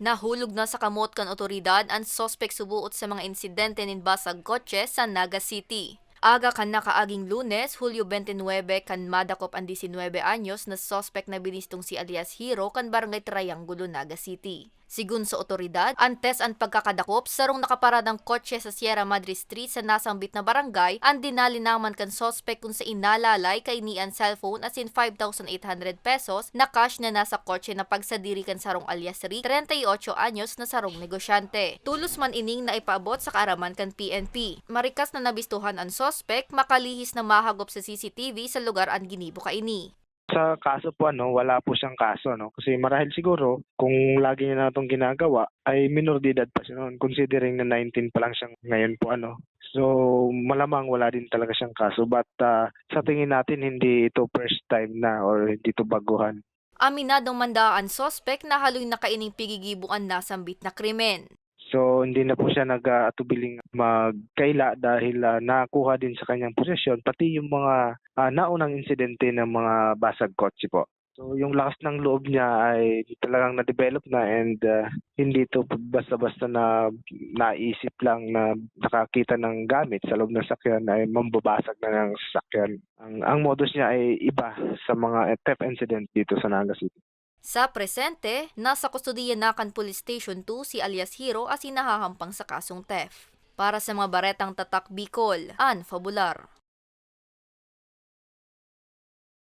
Nahulog na sa kamot kan otoridad ang sospek subuot sa mga insidente nin basag kotse sa Naga City. Aga kan nakaaging lunes, Hulyo 29, kan madakop ang 19 anyos na sospek na binistong si alias Hero kan barangay Triangulo, Naga City. Sigun sa otoridad, antes ang pagkakadakop, sarong nakaparadang kotse sa Sierra Madre Street sa nasambit na barangay, ang dinali naman kan sospek kung sa inalalay kay ni ang cellphone as in 5,800 pesos na cash na nasa kotse na pagsadiri kan sarong alias Rick, 38 anyos na sarong negosyante. Tulos man ining na ipaabot sa kaaraman kan PNP. Marikas na nabistuhan ang sospek, makalihis na mahagop sa CCTV sa lugar ang ginibo kaini. Sa kaso po ano, wala po siyang kaso no kasi marahil siguro kung lagi niya na itong ginagawa ay minor de edad pa siya noon considering na 19 pa lang siyang ngayon po ano. So malamang wala din talaga siyang kaso but ah, sa tingin natin hindi ito first time na or hindi ito baguhan. Aminadong mandaan sospek na haloy nakaining pigigibuan nasambit na krimen. So hindi na po siya nag-atubiling magkaila dahil ah, nakuha din sa kanyang posesyon pati yung mga ah, naunang insidente ng mga basag kotse po. So yung lakas ng loob niya ay talagang na-develop na and ah, hindi to basta-basta na naisip lang na nakakita ng gamit sa loob ng sakyan ay mambabasag na ng sakyan. Ang, ang modus niya ay iba sa mga theft incident dito sa Naga City. Sa presente, nasa kustodiya na kan Police Station 2 si alias Hero as inahahampang sa kasong theft. Para sa mga baretang tatak Bicol, Ann Fabular.